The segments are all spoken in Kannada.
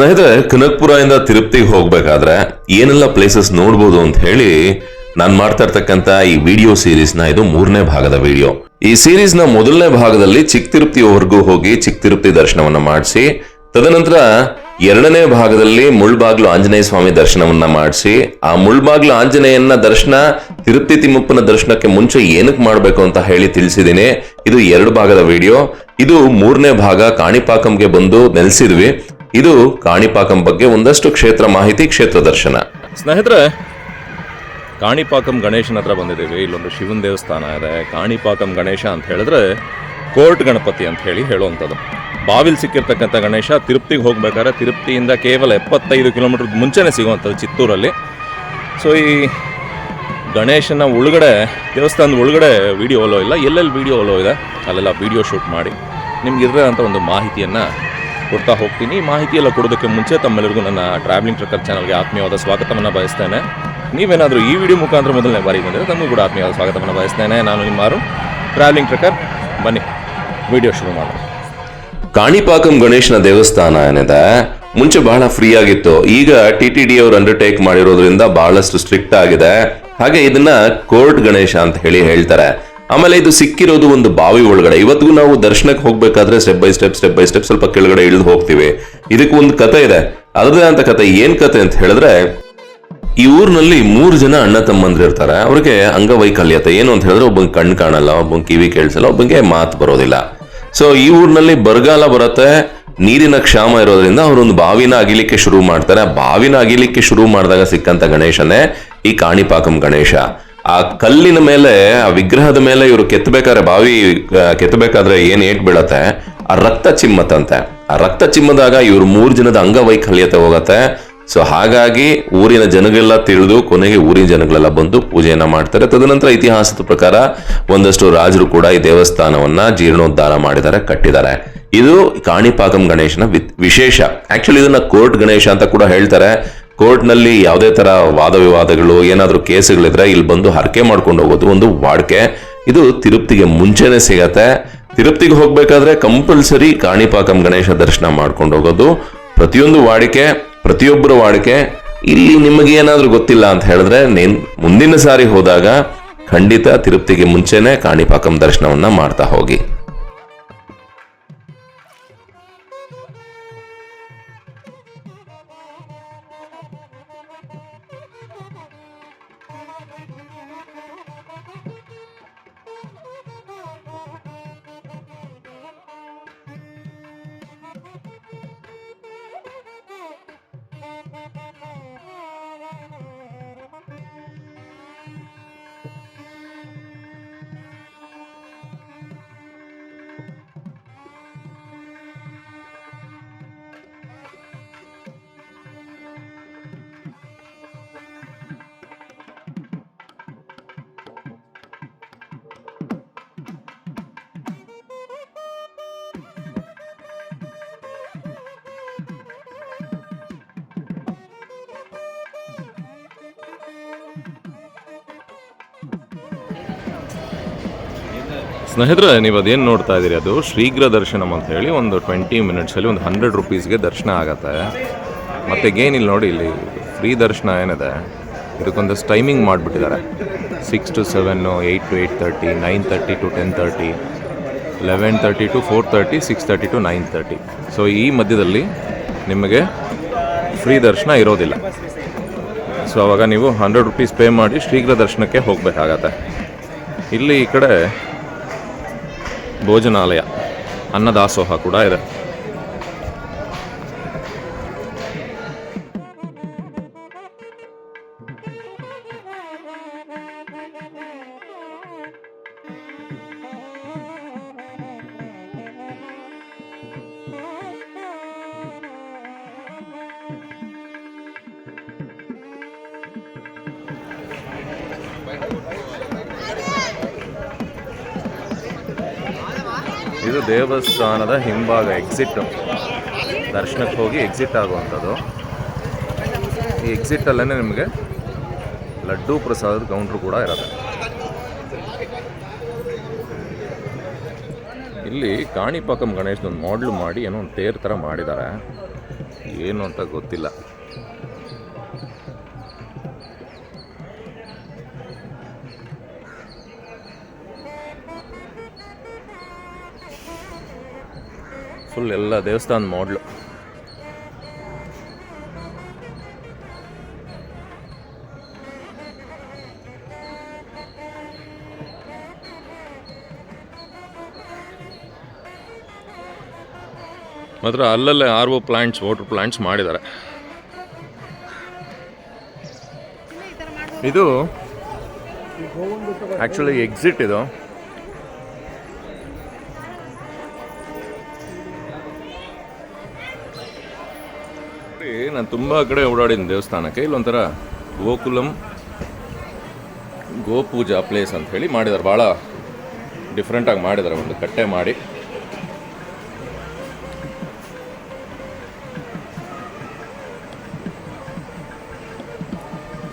ಸ್ನೇಹಿತರೆ ಕನಕ್ಪುರದಿಂದ ತಿರುಪ್ತಿಗೆ ಹೋಗ್ಬೇಕಾದ್ರೆ ಏನೆಲ್ಲ ಪ್ಲೇಸಸ್ ನೋಡ್ಬೋದು ಅಂತ ಹೇಳಿ ನಾನು ಮಾಡ್ತಾ ಇರ್ತಕ್ಕಂತ ಈ ವಿಡಿಯೋ ಸೀರೀಸ್ನ ಇದು ಮೂರನೇ ಭಾಗದ ವಿಡಿಯೋ ಈ ಸೀರೀಸ್ನ ಮೊದಲನೇ ಭಾಗದಲ್ಲಿ ಚಿಕ್ಕ ತಿರುಪ್ತಿವರೆಗೂ ಹೋಗಿ ಚಿಕ್ಕ ತಿರುಪ್ತಿ ದರ್ಶನವನ್ನ ಮಾಡಿಸಿ, ತದನಂತರ ಎರಡನೇ ಭಾಗದಲ್ಲಿ ಮುಳ್ಬಾಗ್ಲು ಆಂಜನೇಯ ಸ್ವಾಮಿ ದರ್ಶನವನ್ನ ಮಾಡಿಸಿ, ಆ ಮುಳ್ಬಾಗ್ಲು ಆಂಜನೇಯನ ದರ್ಶನ ತಿರುಪ್ತಿ ತಿಮ್ಮಪ್ಪನ ದರ್ಶನಕ್ಕೆ ಮುಂಚೆ ಏನಕ್ಕೆ ಮಾಡಬೇಕು ಅಂತ ಹೇಳಿ ತಿಳಿಸಿದ್ದೀನಿ. ಇದು ಎರಡು ಭಾಗದ ವಿಡಿಯೋ ಇದು ಮೂರನೇ ಭಾಗ, ಕಾಣಿಪಾಕಂಗೆ ಬಂದು ನೆಲೆಸಿದ್ವಿ. ಇದು ಕಾಣಿಪಾಕಂ ಬಗ್ಗೆ ಒಂದಷ್ಟು ಕ್ಷೇತ್ರ ಮಾಹಿತಿ ಕ್ಷೇತ್ರ ದರ್ಶನ. ಸ್ನೇಹಿತರೆ, ಕಾಣಿಪಾಕಂ ಗಣೇಶನ ಹತ್ರ ಬಂದಿದ್ದೀವಿ. ಇಲ್ಲೊಂದು ಶಿವನ ದೇವಸ್ಥಾನ ಇದೆ. ಕಾಣಿಪಾಕಂ ಗಣೇಶ ಅಂತ ಹೇಳಿದ್ರೆ ಕೋರ್ಟ್ ಗಣಪತಿ ಅಂತ ಹೇಳಿ ಹೇಳುವಂಥದ್ದು. ಬಾವಿಲ್ ಸಿಕ್ಕಿರ್ತಕ್ಕಂಥ ಗಣೇಶ ತಿರುಪ್ತಿಗೆ ಹೋಗ್ಬೇಕಾದ್ರೆ ತಿರುಪ್ತಿಯಿಂದ ಕೇವಲ ಎಪ್ಪತ್ತೈದು ಕಿಲೋಮೀಟರ್ ಮುಂಚೆನೇ ಸಿಗುವಂಥದ್ದು ಚಿತ್ತೂರಲ್ಲಿ. ಸೊ ಈ ಗಣೇಶನ ಒಳಗಡೆ ದೇವಸ್ಥಾನದ ಒಳಗಡೆ ವಿಡಿಯೋ ಅಲೋ ಇಲ್ಲ, ಎಲ್ಲೆಲ್ಲಿ ವಿಡಿಯೋ ಅಲೋ ಇದೆ, ಅಲ್ಲೆಲ್ಲ ವಿಡಿಯೋ ಶೂಟ್ ಮಾಡಿ ನಿಮ್ಗೆ ಇರೋದಂಥ ಒಂದು ಮಾಹಿತಿಯನ್ನು ಕೊಡ್ತಾ ಹೋಗ್ತೀನಿ. ಮಾಹಿತಿ ಎಲ್ಲ ಕೊಡೋದಕ್ಕೆ ಮುಂಚೆ ತಮ್ಮೆಲ್ಲರಿಗೂ ನನ್ನ ಟ್ರಾವೆಲಿಂಗ್ ಟ್ರಕ್ಕರ್ ಚಾನಲ್ಗೆ ಆತ್ಮೀಯವಾದ ಸ್ವಾಗತವನ್ನು ಬಯಸ್ತೇನೆ. ನೀವೇನಾದರೂ ಈ ವಿಡಿಯೋ ಮುಖಾಂತರ ಮೊದಲನೇ ಬಾರಿ ಬಂದರೆ ತಮಗೂ ಕೂಡ ಆತ್ಮೀಯವಾದ ಸ್ವಾಗತವನ್ನು ಬಯಸ್ತೇನೆ. ನಾನು ನಿಮ್ಮಾರು ಟ್ರಾವೆಲಿಂಗ್ ಟ್ರಕ್ಕರ್ ಬನ್ನಿ ವಿಡಿಯೋ ಶುರು ಮಾಡೋಣ. ಕಾಣಿಪಾಕಂ ಗಣೇಶನ ದೇವಸ್ಥಾನ ಏನಿದೆ? ಮುಂಚೆ ಬಹಳ ಫ್ರೀ ಆಗಿತ್ತು. ಈಗ ಟಿ ಟಿ ಡಿ ಅವರು ಅಂಡರ್ಟೇಕ್ ಮಾಡಿರೋದ್ರಿಂದ ಬಹಳಷ್ಟು ಸ್ಟ್ರಿಕ್ಟ್ ಆಗಿದೆ. ಹಾಗೆ ಇದನ್ನ ಕೋರ್ಟ್ ಗಣೇಶ ಅಂತ ಹೇಳಿ ಹೇಳ್ತಾರೆ. ಆಮೇಲೆ ಇದು ಸಿಕ್ಕಿರೋದು ಒಂದು ಬಾವಿ ಒಳಗಡೆ. ಇವತ್ತಿಗೂ ನಾವು ದರ್ಶನಕ್ಕೆ ಹೋಗ್ಬೇಕಾದ್ರೆ step by step step by step ಸ್ವಲ್ಪ ಕೆಳಗಡೆ ಇಳಿದು ಹೋಗ್ತೀವಿ. ಇದಕ್ಕೆ ಒಂದು ಕತೆ ಇದೆ. ಅದರದೇ ಅಂತ ಕತೆ ಏನ್ ಕತೆ ಅಂತ ಹೇಳಿದ್ರೆ, ಈ ಊರಿನಲ್ಲಿ ಮೂರು ಜನ ಅಣ್ಣ ತಮ್ಮಂದಿರ್ತಾರೆ ಅವ್ರಿಗೆ ಅಂಗವೈಕಲ್ಯತೆ. ಏನು ಅಂತ ಹೇಳಿದ್ರೆ ಒಬ್ಬನ್ ಕಣ್ಣು ಕಾಣಲ್ಲ, ಒಬ್ಬಂಗೆ ಕಿವಿ ಕೇಳಿಸಲ್ಲ, ಒಬ್ಬಂಗೆ ಮಾತು ಬರೋದಿಲ್ಲ. ಸೊ ಈ ಊರಿನಲ್ಲಿ ಬರಗಾಲ ಬರುತ್ತೆ. ನೀರಿನ ಕ್ಷಾಮ ಇರೋದ್ರಿಂದ ಅವರೊಂದು ಬಾವಿನ ಅಗಿಲಿಕ್ಕೆ ಶುರು ಮಾಡ್ತಾರೆ. ಆ ಬಾವಿನ ಅಗಿಲಿಕ್ಕೆ ಶುರು ಮಾಡಿದಾಗ ಸಿಕ್ಕಂತ ಗಣೇಶನೇ ಈ ಕಾಣಿಪಾಕಂ ಗಣೇಶ. ಆ ಕಲ್ಲಿನ ಮೇಲೆ, ಆ ವಿಗ್ರಹದ ಮೇಲೆ ಇವರು ಕೆತ್ತಬೇಕಾದ್ರೆ ಬಾವಿ ಕೆತ್ತಬೇಕಾದ್ರೆ ಏನ್ ಏಟ್ ಬೀಳತ್ತೆ? ಆ ರಕ್ತ ಚಿಮ್ಮತ್ತಂತೆ ಆ ರಕ್ತ ಚಿಮ್ಮದಾಗ ಇವ್ರು ಮೂರು ಜನದ ಅಂಗವೈಕಲ್ಯತೆ ಹೋಗತ್ತೆ. ಸೊ ಹಾಗಾಗಿ ಊರಿನ ಜನಗಳೆಲ್ಲ ತಿಳಿದು ಕೊನೆಗೆ ಊರಿನ ಜನಗಳೆಲ್ಲ ಬಂದು ಪೂಜೆಯನ್ನ ಮಾಡ್ತಾರೆ. ತದನಂತರ ಇತಿಹಾಸದ ಪ್ರಕಾರ ಒಂದಷ್ಟು ರಾಜರು ಕೂಡ ಈ ದೇವಸ್ಥಾನವನ್ನ ಜೀರ್ಣೋದ್ಧಾರ ಮಾಡಿದ್ದಾರೆ, ಕಟ್ಟಿದ್ದಾರೆ. ಇದು ಕಾಣಿಪಾಕಂ ಗಣೇಶನ ವಿಶೇಷ. ಆಕ್ಚುಲಿ ಇದನ್ನ ಕೋರ್ಟ್ ಗಣೇಶ ಅಂತ ಕೂಡ ಹೇಳ್ತಾರೆ. ಕೋರ್ಟ್ನಲ್ಲಿ ಯಾವುದೇ ತರ ವಾದ ವಿವಾದಗಳು ಏನಾದರೂ ಕೇಸುಗಳಿದ್ರೆ ಇಲ್ಲಿ ಬಂದು ಹರಕೆ ಮಾಡ್ಕೊಂಡು ಹೋಗೋದು ಒಂದು ವಾಡಿಕೆ. ಇದು ತಿರುಪ್ತಿಗೆ ಮುಂಚೆನೆ ಸಿಗತ್ತೆ. ತಿರುಪ್ತಿಗೆ ಹೋಗ್ಬೇಕಾದ್ರೆ ಕಂಪಲ್ಸರಿ ಕಾಣಿಪಾಕಂ ಗಣೇಶ ದರ್ಶನ ಮಾಡ್ಕೊಂಡು ಹೋಗೋದು. ಪ್ರತಿಯೊಂದು ವಾಡಿಕೆ, ಪ್ರತಿಯೊಬ್ಬರ ವಾಡಿಕೆ. ಇಲ್ಲಿ ನಿಮಗೆ ಏನಾದರೂ ಗೊತ್ತಿಲ್ಲ ಅಂತ ಹೇಳಿದ್ರೆ ನೀನ್ ಮುಂದಿನ ಸಾರಿ ಹೋದಾಗ ಖಂಡಿತ ತಿರುಪ್ತಿಗೆ ಮುಂಚೆನೆ ಕಾಣಿಪಾಕಂ ದರ್ಶನವನ್ನ ಮಾಡ್ತಾ ಹೋಗಿ. ಸ್ನೇಹಿತರೆ ನೀವು ಅದೇನು ನೋಡ್ತಾ ಇದ್ದೀರಿ? ಅದು ಶೀಘ್ರ ದರ್ಶನಂ ಅಂತ ಹೇಳಿ ಒಂದು ಟ್ವೆಂಟಿ ಮಿನಿಟ್ಸಲ್ಲಿ ಒಂದು ಹಂಡ್ರೆಡ್ ರುಪೀಸ್ಗೆ ದರ್ಶನ ಆಗತ್ತೆ. ಮತ್ತು ಏನಿಲ್ಲ ನೋಡಿ, ಇಲ್ಲಿ ಫ್ರೀ ದರ್ಶನ ಏನಿದೆ? ಇದಕ್ಕೊಂದಷ್ಟು ಟೈಮಿಂಗ್ ಮಾಡಿಬಿಟ್ಟಿದ್ದಾರೆ. Six to seven eight to eight thirty nine thirty to ten thirty eleven thirty to four thirty six thirty to nine thirty so ಈ ಮಧ್ಯದಲ್ಲಿ ನಿಮಗೆ ಫ್ರೀ ದರ್ಶನ ಇರೋದಿಲ್ಲ. ಸೊ ಅವಾಗ ನೀವು ಹಂಡ್ರೆಡ್ ರುಪೀಸ್ ಪೇ ಮಾಡಿ ಶೀಘ್ರ ದರ್ಶನಕ್ಕೆ ಹೋಗಬೇಕಾಗತ್ತೆ. ಇಲ್ಲಿ ಈ ಕಡೆ ಭೋಜನಾಲಯ ಅನ್ನದಾಸೋಹ ಕೂಡ ಇದೆ. ಇದು ದೇವಸ್ಥಾನದ ಹಿಂಭಾಗ ಎಕ್ಸಿಟ್ ದರ್ಶನಕ್ಕೆ ಹೋಗಿ ಎಕ್ಸಿಟ್ ಆಗುವಂಥದ್ದು. ಈ ಎಕ್ಸಿಟಲ್ಲೇ ನಿಮಗೆ ಲಡ್ಡು ಪ್ರಸಾದದ ಕೌಂಟ್ರು ಕೂಡ ಇರುತ್ತೆ. ಇಲ್ಲಿ ಕಾಣಿಪಾಕಂ ಗಣೇಶದೊಂದು ಮಾಡ್ಲು ಮಾಡಿ ಏನೋ ಒಂದು ತೇರ್ ಥರ ಮಾಡಿದ್ದಾರೆ. ಏನು ಅಂತ ಗೊತ್ತಿಲ್ಲ. ಫುಲ್ ಎಲ್ಲ ದೇವಸ್ಥಾನ ಮಾಡಲು ಮಾತ್ರ ಅಲ್ಲಲ್ಲೇ R O plants water plants ಮಾಡಿದ್ದಾರೆ. ಇದು ಆ್ಯಕ್ಚುಲಿ ಎಕ್ಸಿಟ್ ಇದು. ನಾನು ತುಂಬ ಕಡೆ ಓಡಾಡಿದ್ದೀನಿ ದೇವಸ್ಥಾನಕ್ಕೆ. ಇಲ್ಲೊಂಥರ ಗೋಕುಲಂ, ಗೋಪೂಜಾ ಪ್ಲೇಸ್ ಅಂತ ಹೇಳಿ ಮಾಡಿದ್ದಾರೆ. ಭಾಳ ಡಿಫ್ರೆಂಟಾಗಿ ಮಾಡಿದ್ದಾರೆ. ಒಂದು ಕಟ್ಟೆ ಮಾಡಿ.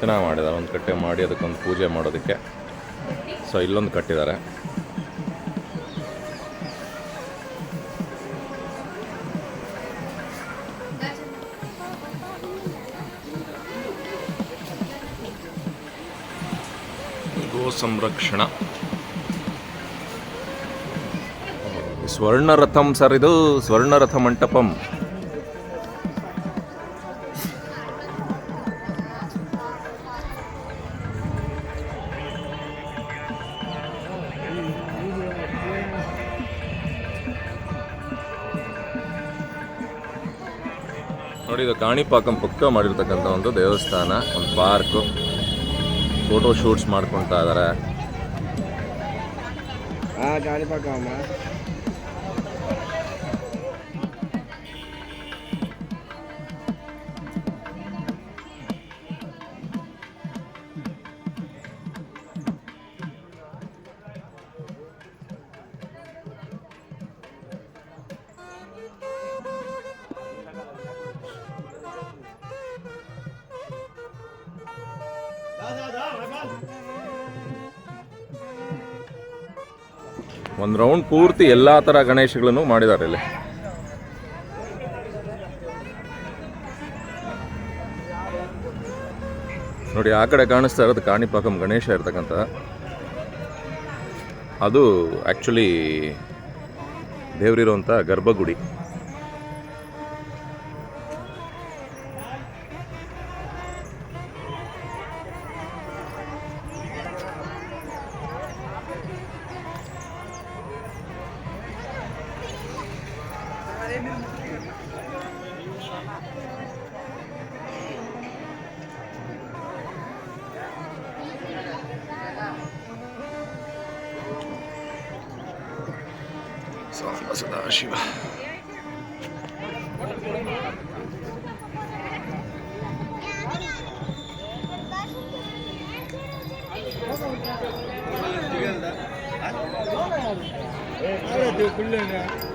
ಚೆನ್ನಾಗಿ ಮಾಡಿದ್ದಾರೆ. ಒಂದು ಕಟ್ಟೆ ಮಾಡಿ, ಅದಕ್ಕೊಂದು ಪೂಜೆ ಮಾಡೋದಕ್ಕೆ. ಸೊ ಇಲ್ಲೊಂದು ಕಟ್ಟಿದ್ದಾರೆ. ಗೋ ಸಂರಕ್ಷಣ ಸ್ವರ್ಣರಥಂ ಸರ್ ಇದು ಸ್ವರ್ಣರಥ ಮಂಟಪಂ. ನೋಡಿ ಇದು ಕಾಣಿಪಾಕಂ ಪಕ್ಕ ಮಾಡಿರ್ತಕ್ಕಂಥ ಒಂದು ದೇವಸ್ಥಾನ ಒಂದು ಪಾರ್ಕು ಫೋಟೋ ಶೂಟ್ಸ್ ಮಾಡ್ಕೊತಾ ಇದ್ದಾರೆ ಒಂದು ರೌಂಡ್ ಪೂರ್ತಿ ಎಲ್ಲ ಥರ ಗಣೇಶಗಳನ್ನು ಮಾಡಿದ್ದಾರೆ ಇಲ್ಲಿ. ನೋಡಿ, ಆ ಕಡೆ ಕಾಣಿಸ್ತಾ ಇರೋದು ಕಾಣಿಪಾಕಂ ಗಣೇಶ ಇರ್ತಕ್ಕಂಥ ಅದು ಆ್ಯಕ್ಚುಲಿ ದೇವರಿರುವಂಥ ಗರ್ಭಗುಡಿ. Salınması da arşiv. Evet, kullanıyor.